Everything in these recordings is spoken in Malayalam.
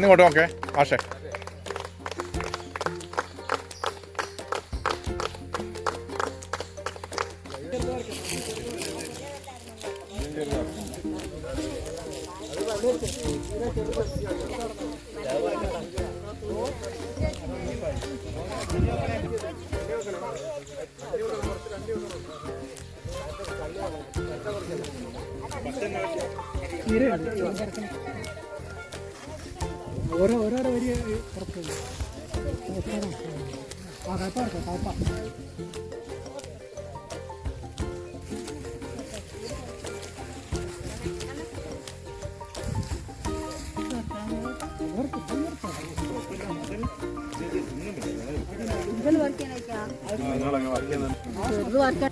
ഒന്നിങ്ങോട്ട് നോക്കേ ആഷേ ഓരോ ഓരോരോ വരി പുറത്ത് ആ കയ്പ എടുക്കാം ഇതിൽ വർക്ക് ഇത്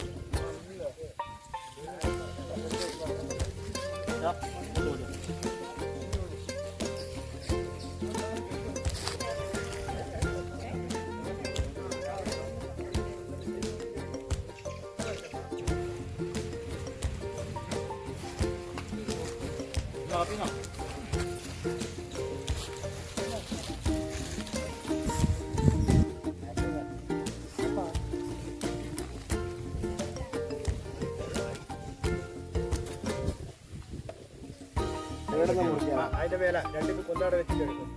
അതിന്റെ മേല. രണ്ട് കൊണ്ടാടെ വെച്ചിട്ട് എടുക്കും.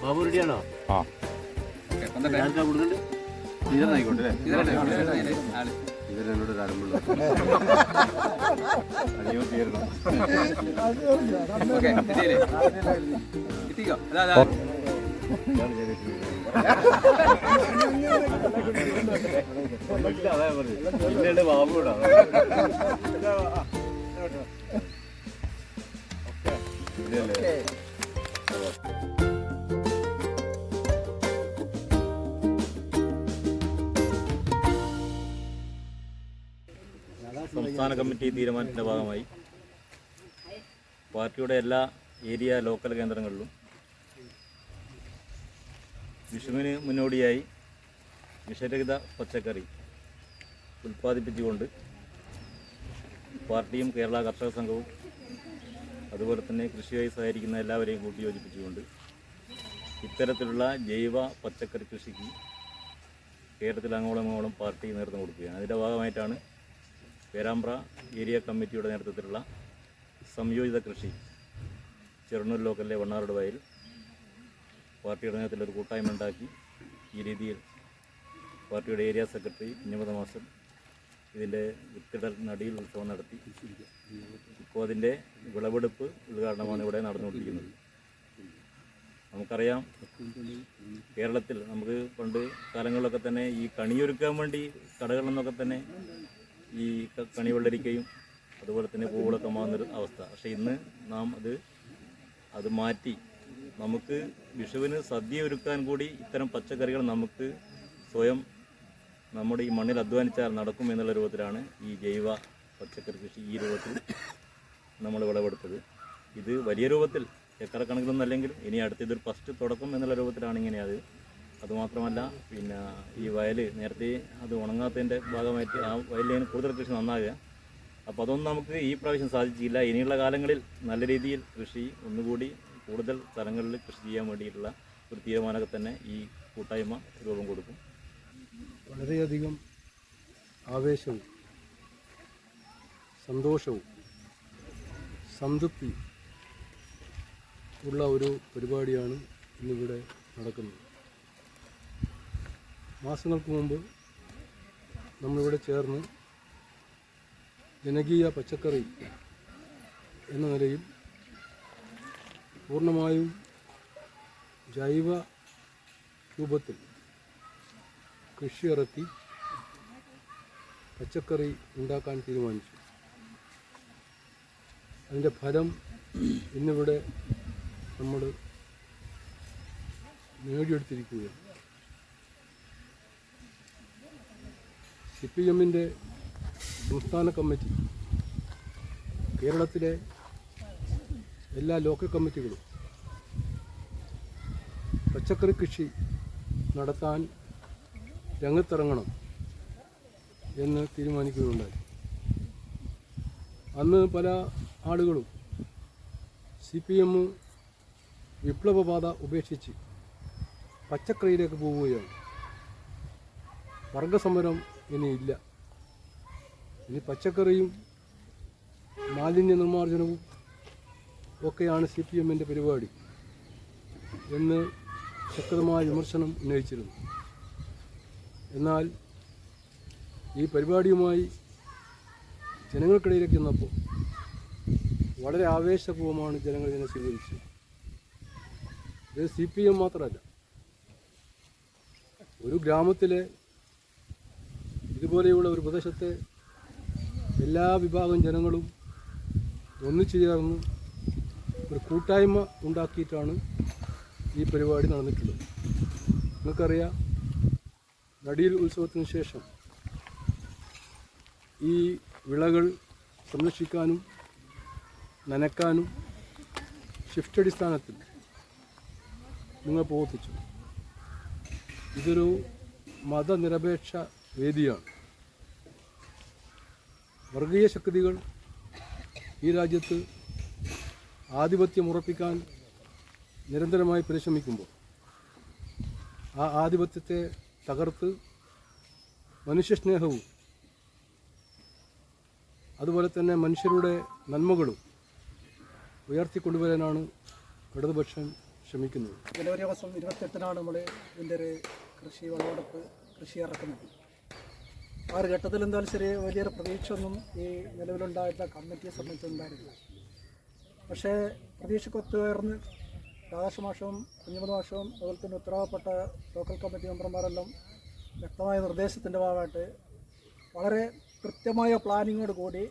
ബാബു റെഡിയാണോ ആ ഇതെന്നായിക്കോട്ടെ ഇതിനോട് തരമുള്ളൂ അതാ സംസ്ഥാന കമ്മിറ്റി തീരുമാനത്തിന്റെ ഭാഗമായി പാർട്ടിയുടെ എല്ലാ ഏരിയ ലോക്കൽ കേന്ദ്രങ്ങളിലും വിഷുവിന് മുന്നോടിയായി വിഷരഹിത പച്ചക്കറി ഉൽപ്പാദിപ്പിച്ചുകൊണ്ട് പാർട്ടിയും കേരള കർഷക സംഘവും അതുപോലെ തന്നെ കൃഷിയായി സഹകരിക്കുന്ന എല്ലാവരെയും കൂട്ടിയോജിപ്പിച്ചുകൊണ്ട് ഇത്തരത്തിലുള്ള ജൈവ പച്ചക്കറി കൃഷിക്ക് കേരളത്തിൽ അങ്ങോളം അങ്ങോളം പാർട്ടി നേതൃത്വം കൊടുക്കുകയാണ്. അതിന്റെ ഭാഗമായിട്ടാണ് പേരാമ്പ്ര ഏരിയ കമ്മിറ്റിയുടെ നേതൃത്വത്തിലുള്ള സംയോജിത കൃഷി ചെറുന്നൂർ ലോക്കലിലെ വണ്ണാറുടെ വയൽ പാർട്ടിയുടെ നേതൃത്വത്തിൽ ഒരു കൂട്ടായ്മ ഉണ്ടാക്കി ഈ രീതിയിൽ പാർട്ടിയുടെ ഏരിയ സെക്രട്ടറി കുഞ്ഞമത മാസം ഇതിന്റെ വിത്തിടൽ നടിയിൽ ഉത്സവം നടത്തി. ഇപ്പോൾ അതിന്റെ വിളവെടുപ്പ് ഉദ്ഘാടനമാണ് ഇവിടെ നടന്നുകൊണ്ടിരിക്കുന്നത്. നമുക്കറിയാം കേരളത്തിൽ നമുക്ക് പണ്ട് കാലങ്ങളിലൊക്കെ തന്നെ ഈ കണിയൊരുക്കാൻ വേണ്ടി കടകളിൽ നിന്നൊക്കെ തന്നെ ഈ കണി വെള്ളരിക്കയും അതുപോലെ തന്നെ പൂവുകളൊക്കെ മാറുന്നൊരു അവസ്ഥ. പക്ഷേ ഇന്ന് നാം അത് അത് മാറ്റി നമുക്ക് വിഷുവിന് സദ്യ ഒരുക്കാൻ കൂടി ഇത്തരം പച്ചക്കറികൾ നമുക്ക് സ്വയം നമ്മുടെ ഈ മണ്ണിൽ അധ്വാനിച്ചാൽ നടക്കും എന്നുള്ള രൂപത്തിലാണ് ഈ ജൈവ പച്ചക്കറി കൃഷി ഈ രൂപത്തിൽ നമ്മൾ വിളവെടുത്തത്. ഇത് വലിയ രൂപത്തിൽ ഏക്കറ കണക്കിലൊന്നും അല്ലെങ്കിലും ഇനി അടുത്ത ഇതൊരു ഫസ്റ്റ് തുടക്കം എന്നുള്ള രൂപത്തിലാണ് ഇങ്ങനെ അത്. അതുമാത്രമല്ല പിന്നെ ഈ വയൽ നേരത്തെ അത് ഉണങ്ങാത്തതിന്റെ ഭാഗമായിട്ട് ആ വയലിന് കൂടുതൽ കൃഷി നന്നാകുക. അപ്പോൾ അതൊന്നും നമുക്ക് ഈ പ്രാവശ്യം സാധിച്ചില്ല. ഇനിയുള്ള കാലങ്ങളിൽ നല്ല രീതിയിൽ കൃഷി ഒന്നുകൂടി കൂടുതൽ സ്ഥലങ്ങളിൽ കൃഷി ചെയ്യാൻ വേണ്ടിയിട്ടുള്ള ഒരു തീരുമാനമൊക്കെ തന്നെ ഈ കൂട്ടായ്മ രൂപം കൊടുക്കും. വളരെയധികം ആവേശവും സന്തോഷവും സംതൃപ്തി ഉള്ള ഒരു പരിപാടിയാണ് ഇന്നിവിടെ നടക്കുന്നത്. മാസങ്ങൾക്ക് മുമ്പ് നമ്മളിവിടെ ചേർന്ന് ജനകീയ പച്ചക്കറി എന്ന നിലയിൽ പൂർണമായും ജൈവ രൂപത്തിൽ കൃഷി ഇറക്കി പച്ചക്കറി ഉണ്ടാക്കാൻ തീരുമാനിച്ചു. അതിന്റെ ഫലം ഇന്നിവിടെ നമ്മൾ നേടിയെടുത്തിരിക്കുകയാണ്. സി പി എമ്മിന്റെ സംസ്ഥാന കമ്മിറ്റി കേരളത്തിലെ എല്ലാ ലോക്കൽ കമ്മിറ്റികളും പച്ചക്കറി കൃഷി നടത്താൻ രംഗത്തിറങ്ങണം എന്ന് തീരുമാനിക്കുകയുണ്ടായി. അന്ന് പല ആളുകളും സി പി എം വിപ്ലവപാത ഉപേക്ഷിച്ച് പച്ചക്കറിയിലേക്ക് പോവുകയാണ്. വർഗസമരം ഇനിയില്ല ഇനി പച്ചക്കറിയും മാലിന്യ നിർമ്മാർജനവും ഒക്കെയാണ് സി പി എമ്മിന്റെ പരിപാടി എന്ന് ശക്തമായ വിമർശനം ഉന്നയിച്ചിരുന്നു. എന്നാൽ ഈ പരിപാടിയുമായി ജനങ്ങൾക്കിടയിലേക്ക് ചെന്നപ്പോൾ വളരെ ആവേശപൂർവമാണ് ജനങ്ങൾ ഇതിനെ സ്വീകരിച്ചത്. ഇത് സി പി എം മാത്രമല്ല ഒരു ഗ്രാമത്തിലെ ഇതുപോലെയുള്ള ഒരു പ്രദേശത്തെ എല്ലാ വിഭാഗം ജനങ്ങളും ഒന്നിച്ചു ചേർന്ന് ഒരു കൂട്ടായ്മ ഉണ്ടാക്കിയിട്ടാണ് ഈ പരിപാടി നടന്നിട്ടുള്ളത്. നിങ്ങൾക്കറിയാം നടിയിൽ ഉത്സവത്തിന് ശേഷം ഈ വിളകൾ സംരക്ഷിക്കാനും നനക്കാനും ഷിഫ്റ്റ് അടിസ്ഥാനത്തിൽ നിങ്ങൾ പ്രവർത്തിച്ചു. ഇതൊരു മതനിരപേക്ഷ വേദിയാണ്. വർഗീയ ശക്തികൾ ഈ രാജ്യത്ത് ആധിപത്യം ഉറപ്പിക്കാൻ നിരന്തരമായി പരിശ്രമിക്കുമ്പോൾ ആ ആധിപത്യത്തെ തകർത്ത് മനുഷ്യസ്നേഹവും അതുപോലെ തന്നെ മനുഷ്യരുടെ നന്മകളും ഉയർത്തിക്കൊണ്ടുവരാനാണ് ഇടതുപക്ഷം ശ്രമിക്കുന്നത്. ജനുവരി മാസം ഇരുപത്തെട്ടിനാണ് നമ്മൾ ഇതിന്റെ ഒരു കൃഷി വിളവെടുപ്പ് കൃഷി ഇറക്കുന്നത്. ആ ഒരു ഘട്ടത്തിൽ എന്തായാലും ശരി വലിയൊരു പ്രതീക്ഷ ഒന്നും ഈ നിലവിലുണ്ടായിട്ടുള്ള കമ്മിറ്റിയെ സംബന്ധിച്ചുണ്ടായിരുന്നില്ല പക്ഷേ പ്രതീക്ഷക്കൊത്തുയർന്ന് രാധാകൃഷ്ണ മാഷവും കുഞ്ഞുമത് മാഷവും അതുപോലെ തന്നെ ഉത്തരവാദപ്പെട്ട ലോക്കൽ കമ്മിറ്റി മെമ്പർമാരെല്ലാം വ്യക്തമായ നിർദ്ദേശത്തിന്റെ ഭാഗമായിട്ട് വളരെ കൃത്യമായ പ്ലാനിങ്ങോട് കൂടി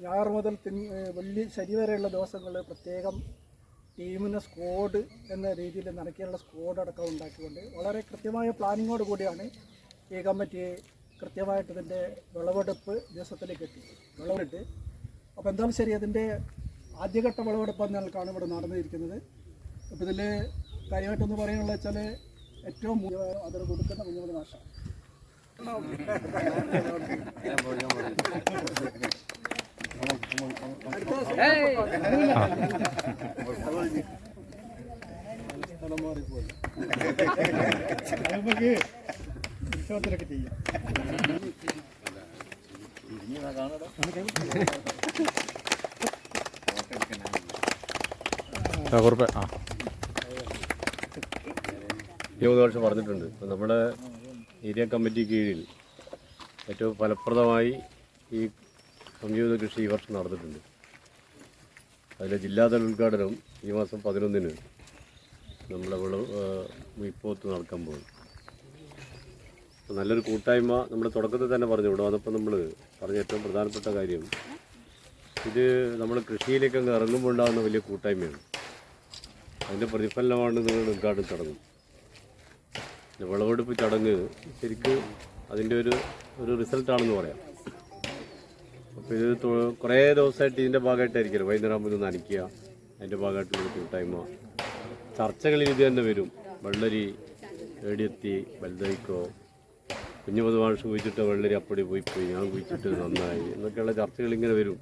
ഞായർ മുതൽ തിങ് വലിയ ശനി വരെയുള്ള ദിവസങ്ങളിൽ പ്രത്യേകം ടീമിന് സ്ക്വാഡ് എന്ന രീതിയിൽ നടക്കാനുള്ള സ്ക്വാഡ് അടക്കം ഉണ്ടാക്കിക്കൊണ്ട് വളരെ കൃത്യമായ പ്ലാനിങ്ങോട് കൂടിയാണ് ഈ കമ്മിറ്റി കൃത്യമായിട്ട് ഇതിന്റെ വിളവെടുപ്പ് ദിവസത്തിലേക്ക് എത്തി. വിളവെടുത്ത്. അപ്പോൾ എന്തായാലും ശരി അതിന്റെ ആദ്യഘട്ട വിളവെടുപ്പ് എന്ന നിലക്കാണ് ഇവിടെ നടന്നിരിക്കുന്നത്. അപ്പോൾ ഇതിൽ കാര്യമായിട്ടൊന്ന് പറയാനുള്ള വെച്ചാൽ ഏറ്റവും അതിന് കൊടുക്കുന്ന കുഞ്ഞുമതി ഭാഷ ചെയ്യാം മൂന്ന് വർഷം പറഞ്ഞിട്ടുണ്ട്. നമ്മുടെ ഏരിയ കമ്മിറ്റി കീഴിൽ ഏറ്റവും ഫലപ്രദമായി ഈ സംയുക്ത കൃഷി ഈ വർഷം നടന്നിട്ടുണ്ട്. അതിലെ ജില്ലാതല ഉദ്ഘാടനം ഈ മാസം പതിനൊന്നിന് നമ്മളെ മുയിപ്പോത്ത് നടക്കാൻ പോകും. നല്ലൊരു കൂട്ടായ്മ നമ്മുടെ തുടക്കത്തിൽ തന്നെ പറഞ്ഞു ഇവിടെ വന്നപ്പോൾ നമ്മൾ പറഞ്ഞ ഏറ്റവും പ്രധാനപ്പെട്ട കാര്യം ഇത് നമ്മൾ കൃഷിയിലേക്ക് അങ്ങ് ഇറങ്ങുമ്പോൾ ഉണ്ടാകുന്ന വലിയ കൂട്ടായ്മയാണ്. അതിന്റെ പ്രതിഫലനമാണ് നിങ്ങളുടെ ഉദ്ഘാടന ചടങ്ങ്. വിളവെടുപ്പ് ചടങ്ങ് ശരിക്ക് അതിന്റെ ഒരു ഒരു റിസൾട്ടാണെന്ന് പറയാം. അപ്പോൾ ഇത് കുറേ ദിവസമായിട്ട് ഇതിന്റെ ഭാഗമായിട്ടായിരിക്കും വൈകുന്നേരം ആകുമ്പോൾ ഇത് നനയ്ക്കുക അതിന്റെ ഭാഗമായിട്ടുള്ള കൂട്ടായ്മ. ചർച്ചകളിൽ ഇത് തന്നെ വരും. വെള്ളരി ഏടിയെത്തി വലുതായിക്കോ കുഞ്ഞു മാഷ് കുഴിച്ചിട്ട് വെള്ളരി അപ്പടി പോയി പോയി ഞാൻ കുഴിച്ചിട്ട് നന്നായി എന്നൊക്കെയുള്ള ചർച്ചകൾ ഇങ്ങനെ വരും.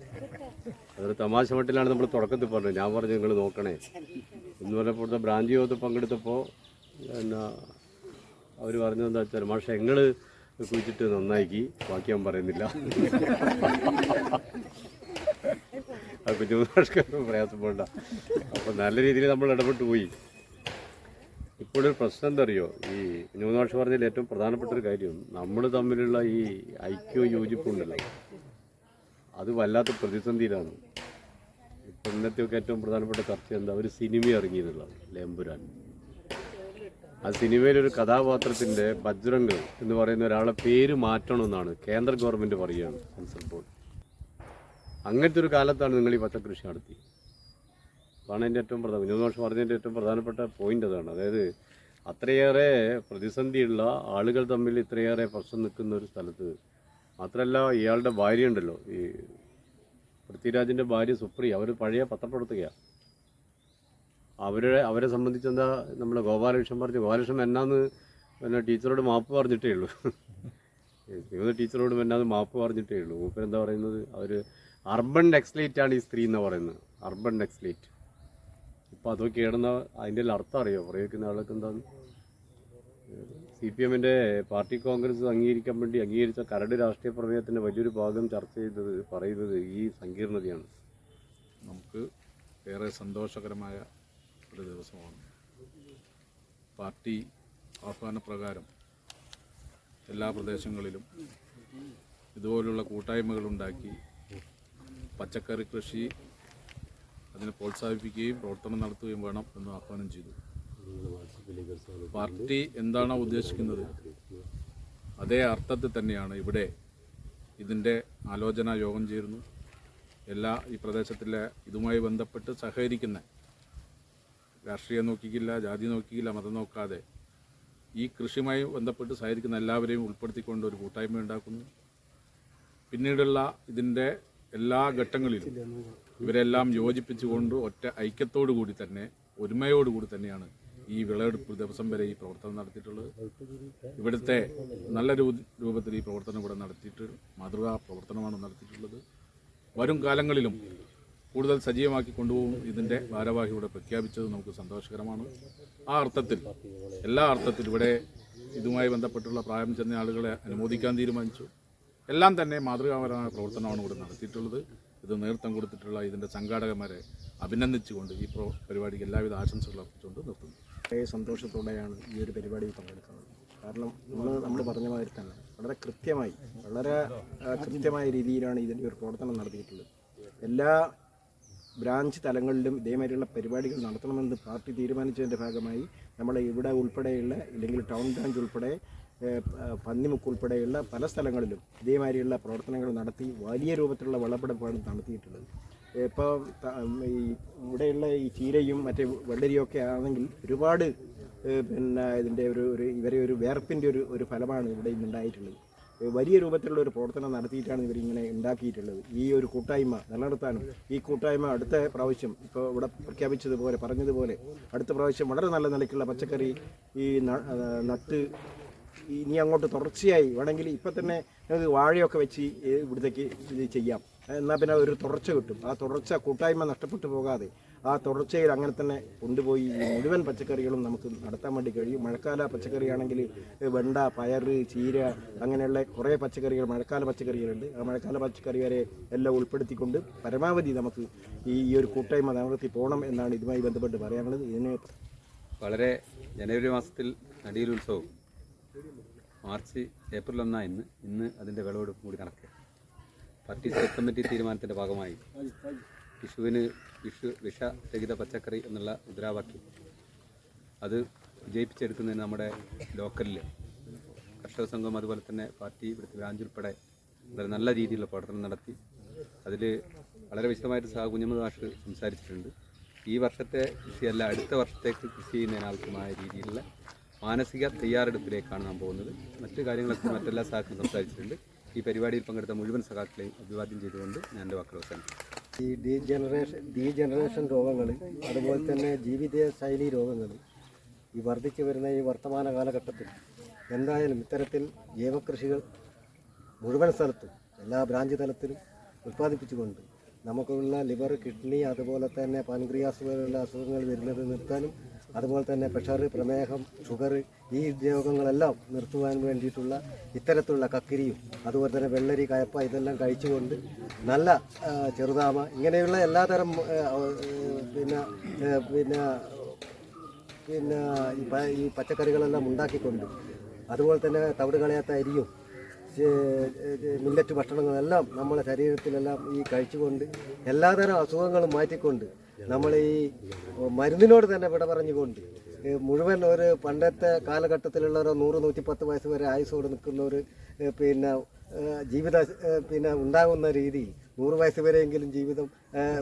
അതൊരു തമാശ മട്ടിലാണ് നമ്മൾ തുടക്കത്തിൽ പറഞ്ഞത്. ഞാൻ പറഞ്ഞു നിങ്ങൾ നോക്കണേ. എന്ന് പറഞ്ഞപ്പോൾ ഇവിടുത്തെ ബ്രാഞ്ച് യോഗത്തിൽ പങ്കെടുത്തപ്പോൾ പിന്നെ അവർ പറഞ്ഞതെന്താ വെച്ചാൽ മാഷെ നിങ്ങൾ കുഴിച്ചിട്ട് നന്നാക്കി ബാക്കി ഞാൻ പറയുന്നില്ല. ആ കുഞ്ഞുമാഷ്ക്കൊന്നും പ്രയാസം പോണ്ട. അപ്പോൾ നല്ല രീതിയിൽ നമ്മൾ ഇടപെട്ട് പോയി. ഇപ്പോഴൊരു പ്രശ്നം എന്താ അറിയോ ഈ ന്യൂനപക്ഷ പറഞ്ഞതിൽ ഏറ്റവും പ്രധാനപ്പെട്ട ഒരു കാര്യം നമ്മൾ തമ്മിലുള്ള ഈ ഐക്യവും യോജിപ്പുണ്ടല്ലോ അത് വല്ലാത്ത പ്രതിസന്ധിയിലാണ്. ഇപ്പം ഇന്നത്തെയൊക്കെ ഏറ്റവും പ്രധാനപ്പെട്ട ചർച്ച എന്താ? ഒരു സിനിമ ഇറങ്ങിയിരുന്നുള്ളത് ലേമ്പുരാൻ ആ സിനിമയിലൊരു കഥാപാത്രത്തിന്റെ ബജ്രംഗ് എന്ന് പറയുന്ന ഒരാളെ പേര് മാറ്റണമെന്നാണ് കേന്ദ്ര ഗവൺമെന്റ് പറയുകയാണ് സെൻസർ ബോർഡ്. അങ്ങനത്തെ ഒരു കാലത്താണ് നിങ്ങൾ ഈ പച്ചക്കൃഷി നടത്തി അതാണ് എന്റെ ഏറ്റവും പ്രധാന വിനോദ വർഷം പറഞ്ഞതിന്റെ ഏറ്റവും പ്രധാനപ്പെട്ട പോയിന്റ് അതാണ്. അതായത് അത്രയേറെ പ്രതിസന്ധിയുള്ള ആളുകൾ തമ്മിൽ ഇത്രയേറെ പ്രശ്നം നിൽക്കുന്ന ഒരു സ്ഥലത്ത് മാത്രമല്ല ഇയാളുടെ ഭാര്യ ഉണ്ടല്ലോ. ഈ പൃഥ്വിരാജിന്റെ ഭാര്യ സുപ്രിയ അവർ പഴയ പത്രപ്പെടുത്തുകയാണ് അവരെ അവരെ സംബന്ധിച്ച് എന്താ നമ്മുടെ ഗോപാലകൃഷ്ണൻ പറഞ്ഞു ഗോപാലകൃഷ്ണൻ എന്നാന്ന് പിന്നെ ടീച്ചറോട് മാപ്പ് പറഞ്ഞിട്ടേ ഉള്ളൂ. വിമത ടീച്ചറോട് എന്നാന്ന് മാപ്പ് പറഞ്ഞിട്ടേ ഉള്ളൂ. മൂപ്പരെന്താ പറയുന്നത്? അവർ അർബൻ നെക്സ്ലേറ്റ് ആണ് ഈ സ്ത്രീ എന്ന് പറയുന്നത്. അർബൻ നെക്സ്ലേറ്റ് ഇപ്പോൾ അതൊക്കെ ഇടുന്ന അതിന്റെ അർത്ഥം അറിയോ? പറയുന്ന ആളൊക്കെ എന്താണ് സി പി എമ്മിന്റെ പാർട്ടി കോൺഗ്രസ് അംഗീകരിക്കാൻ വേണ്ടി അംഗീകരിച്ച കരട് രാഷ്ട്രീയ പ്രമേയത്തിന്റെ വലിയൊരു ഭാഗം ചർച്ച ചെയ്തത് പറയുന്നത് ഈ സങ്കീർണതയാണ്. നമുക്ക് ഏറെ സന്തോഷകരമായ ഒരു ദിവസമാണ്. പാർട്ടി ആഹ്വാനപ്രകാരം എല്ലാ പ്രദേശങ്ങളിലും ഇതുപോലുള്ള കൂട്ടായ്മകളുണ്ടാക്കി പച്ചക്കറി കൃഷി അതിനെ പ്രോത്സാഹിപ്പിക്കുകയും പ്രവർത്തനം നടത്തുകയും വേണം എന്ന് ആഹ്വാനം ചെയ്തു. പാർട്ടി എന്താണ് ഉദ്ദേശിക്കുന്നത് അതേ അർത്ഥത്തിൽ തന്നെയാണ് ഇവിടെ ഇതിന്റെ ആലോചനാ യോഗം ചേരുന്നു. എല്ലാ ഈ പ്രദേശത്തിലെ ഇതുമായി ബന്ധപ്പെട്ട് സഹകരിക്കുന്ന രാഷ്ട്രീയം നോക്കിക്കില്ല ജാതി നോക്കിക്കില്ല മതം നോക്കാതെ ഈ കൃഷിയുമായി ബന്ധപ്പെട്ട് സഹകരിക്കുന്ന എല്ലാവരെയും ഉൾപ്പെടുത്തിക്കൊണ്ട് ഒരു കൂട്ടായ്മ ഉണ്ടാക്കുന്നു. പിന്നീടുള്ള ഇതിന്റെ എല്ലാ ഘട്ടങ്ങളിലും ഇവരെല്ലാം യോജിപ്പിച്ചുകൊണ്ട് ഒറ്റ ഐക്യത്തോടു കൂടി തന്നെ ഒരുമയോടുകൂടി തന്നെയാണ് ഈ വിളവെടുപ്പ് ദിവസം വരെ ഈ പ്രവർത്തനം നടത്തിയിട്ടുള്ളത്. ഇവിടുത്തെ നല്ല രൂപത്തിൽ ഈ പ്രവർത്തനം ഇവിടെ നടത്തിയിട്ട് മാതൃകാ പ്രവർത്തനമാണ് നടത്തിയിട്ടുള്ളത്. വരും കാലങ്ങളിലും കൂടുതൽ സജീവമാക്കി കൊണ്ടുപോകും. ഇതിന്റെ ഭാരവാഹി ഇവിടെ പ്രഖ്യാപിച്ചത് നമുക്ക് സന്തോഷകരമാണ്. ആ അർത്ഥത്തിൽ എല്ലാ അർത്ഥത്തിലും ഇവിടെ ഇതുമായി ബന്ധപ്പെട്ടുള്ള പ്രായം ചെന്ന ആളുകളെ അനുമോദിക്കാൻ തീരുമാനിച്ചു. എല്ലാം തന്നെ മാതൃകാപരമായ പ്രവർത്തനമാണ് ഇവിടെ നടത്തിയിട്ടുള്ളത്. ഇത് നേതൃത്വം കൊടുത്തിട്ടുള്ള ഇതിന്റെ സംഘാടകന്മാരെ അഭിനന്ദിച്ചുകൊണ്ട് ഈ പ്രോ പരിപാടിക്ക് എല്ലാവിധ ആശംസകളും അർപ്പിച്ചുകൊണ്ട് നിർത്തുന്നു. വളരെ സന്തോഷത്തോടെയാണ് ഈ ഒരു പരിപാടിയിൽ പങ്കെടുക്കുന്നത്. കാരണം നമ്മൾ നമ്മൾ പറഞ്ഞ മാതിരി തന്നെ വളരെ കൃത്യമായി വളരെ കൃത്യമായ രീതിയിലാണ് ഇതിന്റെ ഒരു പ്രവർത്തനം നടത്തിയിട്ടുള്ളത്. എല്ലാ ബ്രാഞ്ച് തലങ്ങളിലും ഇതേമാതിരിയുള്ള പരിപാടികൾ നടത്തണമെന്ന് പാർട്ടി തീരുമാനിച്ചതിന്റെ ഭാഗമായി നമ്മൾ ഇവിടെ ഉൾപ്പെടെയുള്ള ഇല്ലെങ്കിൽ ടൗൺ ബ്രാഞ്ച് ഉൾപ്പെടെ പന്നിമുക്ക് ഉൾപ്പെടെയുള്ള പല സ്ഥലങ്ങളിലും ഇതേമാതിരിയുള്ള പ്രവർത്തനങ്ങൾ നടത്തി വലിയ രൂപത്തിലുള്ള വെള്ളപ്പെടുപ്പാണ് നടത്തിയിട്ടുള്ളത്. ഇപ്പോൾ ഈ ഇവിടെയുള്ള ഈ ചീരയും മറ്റേ വെള്ളരിയൊക്കെ ആണെങ്കിൽ ഒരുപാട് പിന്നെ ഇതിന്റെ ഒരു ഒരു ഇവരെ ഒരു വേർപ്പിന്റെ ഒരു ഒരു ഫലമാണ് ഇവിടെ ഇന്നുണ്ടായിട്ടുള്ളത് വലിയ രൂപത്തിലുള്ള ഒരു പ്രവർത്തനം നടത്തിയിട്ടാണ് ഇവരിങ്ങനെ ഉണ്ടാക്കിയിട്ടുള്ളത്. ഈ ഒരു കൂട്ടായ്മ നിലനിർത്താനും ഈ കൂട്ടായ്മ അടുത്ത പ്രാവശ്യം ഇപ്പോൾ ഇവിടെ പ്രഖ്യാപിച്ചതുപോലെ പറഞ്ഞതുപോലെ അടുത്ത പ്രാവശ്യം വളരെ നല്ല നിലയ്ക്കുള്ള പച്ചക്കറി ഈ നട്ട് ഇനി അങ്ങോട്ട് തുടർച്ചയായി വേണമെങ്കിൽ ഇപ്പം തന്നെ നമുക്ക് വാഴയൊക്കെ വെച്ച് ഇവിടത്തേക്ക് ഇത് ചെയ്യാം. എന്നാൽ പിന്നെ ഒരു തുടർച്ച കിട്ടും. ആ തുടർച്ച കൂട്ടായ്മ നഷ്ടപ്പെട്ടു പോകാതെ ആ തുടർച്ചയിൽ അങ്ങനെ തന്നെ കൊണ്ടുപോയി മുഴുവൻ പച്ചക്കറികളും നമുക്ക് നടത്താൻ വേണ്ടി കഴിയും. മഴക്കാല പച്ചക്കറിയാണെങ്കിൽ വെണ്ട പയറ് ചീര അങ്ങനെയുള്ള കുറേ പച്ചക്കറികൾ മഴക്കാല പച്ചക്കറികളുണ്ട്. ആ മഴക്കാല പച്ചക്കറി വരെ എല്ലാം ഉൾപ്പെടുത്തിക്കൊണ്ട് പരമാവധി നമുക്ക് ഈ ഒരു കൂട്ടായ്മ നിലനിർത്തി പോകണം എന്നാണ് ഇതുമായി ബന്ധപ്പെട്ട് പറയാനുള്ളത്. ഇതിനെ വളരെ ജനുവരി മാസത്തിൽ നടിയിൽ ഉത്സവം. മാർച്ച് ഏപ്രിൽ ഒന്നാ ഇന്ന്. ഇന്ന് അതിന്റെ വിളവെടുപ്പ് കൂടി നടക്കുക. പാർട്ടി സ്റ്റേറ്റ് കമ്മിറ്റി തീരുമാനത്തിന്റെ ഭാഗമായി വിഷുവിന് വിഷു വിഷരഹിത പച്ചക്കറി എന്നുള്ള മുദ്രാവാക്യം. അത് വിജയിപ്പിച്ചെടുക്കുന്നതിന് നമ്മുടെ ലോക്കലിൽ കർഷക സംഘം അതുപോലെ തന്നെ പാർട്ടി ഇവിടുത്തെ ബ്രാഞ്ച് ഉൾപ്പെടെ വളരെ നല്ല രീതിയിലുള്ള പ്രവർത്തനം നടത്തി. അതിൽ വളരെ വിശദമായിട്ട് സാ കുഞ്ഞമ്മദ് മാഷ് സംസാരിച്ചിട്ടുണ്ട്. ഈ വർഷത്തെ കൃഷിയല്ല അടുത്ത വർഷത്തേക്ക് കൃഷി ചെയ്യുന്നതിനാവശ്യമായ രീതിയിലുള്ള മാനസിക തയ്യാറെടുപ്പിലേക്കാണ് നാം പോകുന്നത്. മറ്റു കാര്യങ്ങളൊക്കെ മറ്റെല്ലാ സഹാക്കളും സംസാരിച്ചിട്ടുണ്ട്. ഈ പരിപാടിയിൽ പങ്കെടുത്ത മുഴുവൻ സഹാക്കളെയും അഭിവാദ്യം ചെയ്തുകൊണ്ട് ഞാൻ എന്റെ വാക്കുകൾ അവസാനിപ്പിക്കും ഈ ഡി ജനറേഷൻ ഡി ജനറേഷൻ രോഗങ്ങൾ അതുപോലെ തന്നെ ജീവിത ശൈലി രോഗങ്ങൾ ഈ വർദ്ധിച്ചു വരുന്ന ഈ വർത്തമാന കാലഘട്ടത്തിൽ എന്തായാലും ഇത്തരത്തിൽ ജൈവകൃഷികൾ മുഴുവൻ സ്ഥലത്തും എല്ലാ ബ്രാഞ്ച് തലത്തിലും ഉൽപ്പാദിപ്പിച്ചുകൊണ്ട് നമുക്കുള്ള ലിവർ കിഡ്നി അതുപോലെ തന്നെ പാൻക്രിയാസ് പോലുള്ള അസുഖങ്ങൾ വരുന്നത് നിർത്താനും അതുപോലെ തന്നെ പ്രഷർ പ്രമേഹം ഷുഗർ ഈ രോഗങ്ങളെല്ലാം നിർത്തുവാൻ വേണ്ടിയിട്ടുള്ള ഇത്തരത്തിലുള്ള കക്കിരിയും അതുപോലെ തന്നെ വെള്ളരി കയപ്പ ഇതെല്ലാം കഴിച്ചുകൊണ്ട് നല്ല ചെറുതാമ ഇങ്ങനെയുള്ള എല്ലാതരം പിന്നെ പിന്നെ പിന്നെ ഈ പച്ചക്കറികളെല്ലാം ഉണ്ടാക്കിക്കൊണ്ട് അതുപോലെ തന്നെ തവിട് കളയാത്ത അരിയും മില്ലറ്റ് ഭക്ഷണങ്ങളെല്ലാം നമ്മളെ ശരീരത്തിലെല്ലാം ഈ കഴിച്ചുകൊണ്ട് എല്ലാതരം അസുഖങ്ങളും മാറ്റിക്കൊണ്ട് നമ്മൾ ഈ മരുന്നിനോട് തന്നെ വിട പറഞ്ഞുകൊണ്ട് മുഴുവൻ ഒരു പണ്ടത്തെ കാലഘട്ടത്തിലുള്ള ഒരു നൂറ് നൂറ്റിപ്പത്ത് വയസ്സ് വരെ ആയുസോട് നിൽക്കുന്ന ഒരു പിന്നെ ജീവിത പിന്നെ ഉണ്ടാകുന്ന രീതിയിൽ നൂറ് വയസ്സ് വരെയെങ്കിലും ജീവിതം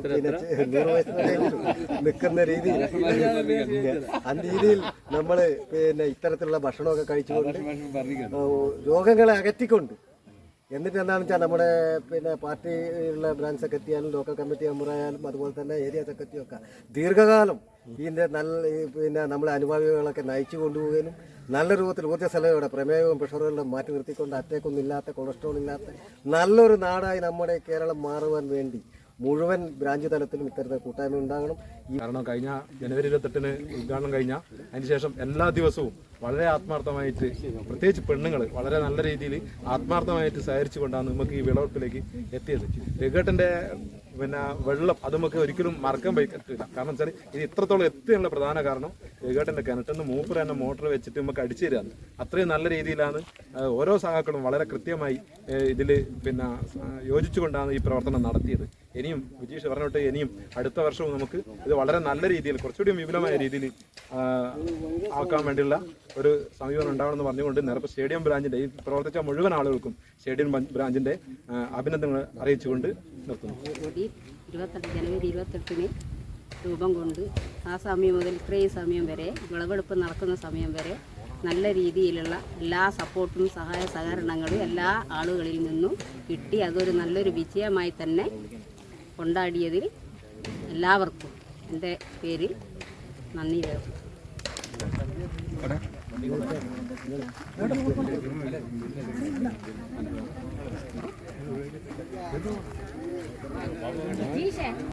പിന്നെ നൂറ് വയസ്സ് വരെയെങ്കിലും നിൽക്കുന്ന രീതിയിൽ ആ രീതിയിൽ നമ്മൾ പിന്നെ ഇത്തരത്തിലുള്ള ഭക്ഷണമൊക്കെ കഴിച്ചുകൊണ്ട് രോഗങ്ങളെ അകറ്റിക്കൊണ്ട് എന്നിട്ട് എന്താണെന്ന് വെച്ചാൽ നമ്മുടെ പിന്നെ പാർട്ടിയിലുള്ള ബ്രാഞ്ച് സെക്രട്ടറി ആയാലും ലോക്കൽ കമ്മിറ്റി മെമ്പർ ആയാലും അതുപോലെ തന്നെ ഏരിയ സെക്രട്ടറി ഒക്കെ ദീർഘകാലം ഇതിന്റെ നല്ല പിന്നെ നമ്മളെ അനുഭാവികളൊക്കെ നയിച്ചു കൊണ്ടുപോകാനും നല്ല രൂപത്തിൽ ഊർജസ്വലതയോടെ പ്രമേയവും പ്രഷറുകളും മാറ്റി നിർത്തിക്കൊണ്ട് അറ്റേക്കൊന്നും ഇല്ലാത്ത കൊളസ്ട്രോൾ ഇല്ലാത്ത നല്ലൊരു നാടായി നമ്മുടെ കേരളം മാറുവാൻ വേണ്ടി മുഴുവൻ ബ്രാഞ്ച് തലത്തിലും ഇത്തരത്തിൽ കൂട്ടായ്മ ഉണ്ടാകണം. കാരണം കഴിഞ്ഞ ജനുവരി ഇരുപത്തെട്ടിന് ഉദ്ഘാടനം കഴിഞ്ഞ അതിനുശേഷം എല്ലാ ദിവസവും വളരെ ആത്മാർത്ഥമായിട്ട് പ്രത്യേകിച്ച് പെണ്ണുങ്ങൾ വളരെ നല്ല രീതിയിൽ ആത്മാർത്ഥമായിട്ട് സഹകരിച്ചു കൊണ്ടാണ് നമുക്ക് ഈ വിളവെടുപ്പിലേക്ക് എത്തിയത്. രഘേട്ടന്റെ പിന്നെ വെള്ളം അത് നമുക്ക് ഒരിക്കലും മറക്കാൻ പറ്റില്ല കാരണം വെച്ചാൽ ഇത് ഇത്രത്തോളം എത്തിയുള്ള പ്രധാന കാരണം രഘേട്ടന്റെ കിണറ്റിൽ നിന്ന് മൂപ്പർ തന്നെ മോട്ടർ വെച്ചിട്ട് നമുക്ക് അടിച്ചു തരാന്ന്. അത്രയും നല്ല രീതിയിലാണ് ഓരോ സഹാക്കളും വളരെ കൃത്യമായി ഇതിൽ പിന്നെ യോജിച്ചുകൊണ്ടാണ് ഈ പ്രവർത്തനം നടത്തിയത്. ഇനിയും വിജീഷ് പറഞ്ഞോട്ടെ ഇനിയും അടുത്ത വർഷവും നമുക്ക് ഇത് വളരെ നല്ല രീതിയിൽ കുറച്ചുകൂടി വിപുലമായ രീതിയിൽ ആക്കാൻ വേണ്ടിയുള്ള ഒരു സമീപനം ഉണ്ടാവണമെന്ന് പറഞ്ഞുകൊണ്ട് നേരത്തെ സ്റ്റേഡിയം ബ്രാഞ്ചിന്റെ ഈ പ്രവർത്തിച്ച മുഴുവൻ ആളുകൾക്കും സ്റ്റേഡിയം ബ്രാഞ്ചിന്റെ അഭിനന്ദനങ്ങൾ അറിയിച്ചുകൊണ്ട് നിർത്തുന്നു. ജനുവരി ഇരുപത്തെട്ടിന് രൂപം കൊണ്ട് ആ സമയം മുതൽ ഇത്രയും സമയം വരെ വിളവെടുപ്പ് നടക്കുന്ന സമയം വരെ നല്ല രീതിയിലുള്ള എല്ലാ സപ്പോർട്ടും സഹായ സഹകരണങ്ങളും എല്ലാ ആളുകളിൽ നിന്നും കിട്ടി. അതൊരു നല്ലൊരു വിജയമായി തന്നെ കൊണ്ടാടിയതിൽ എല്ലാവർക്കും എന്റെ പേരിൽ നന്ദി രേഖ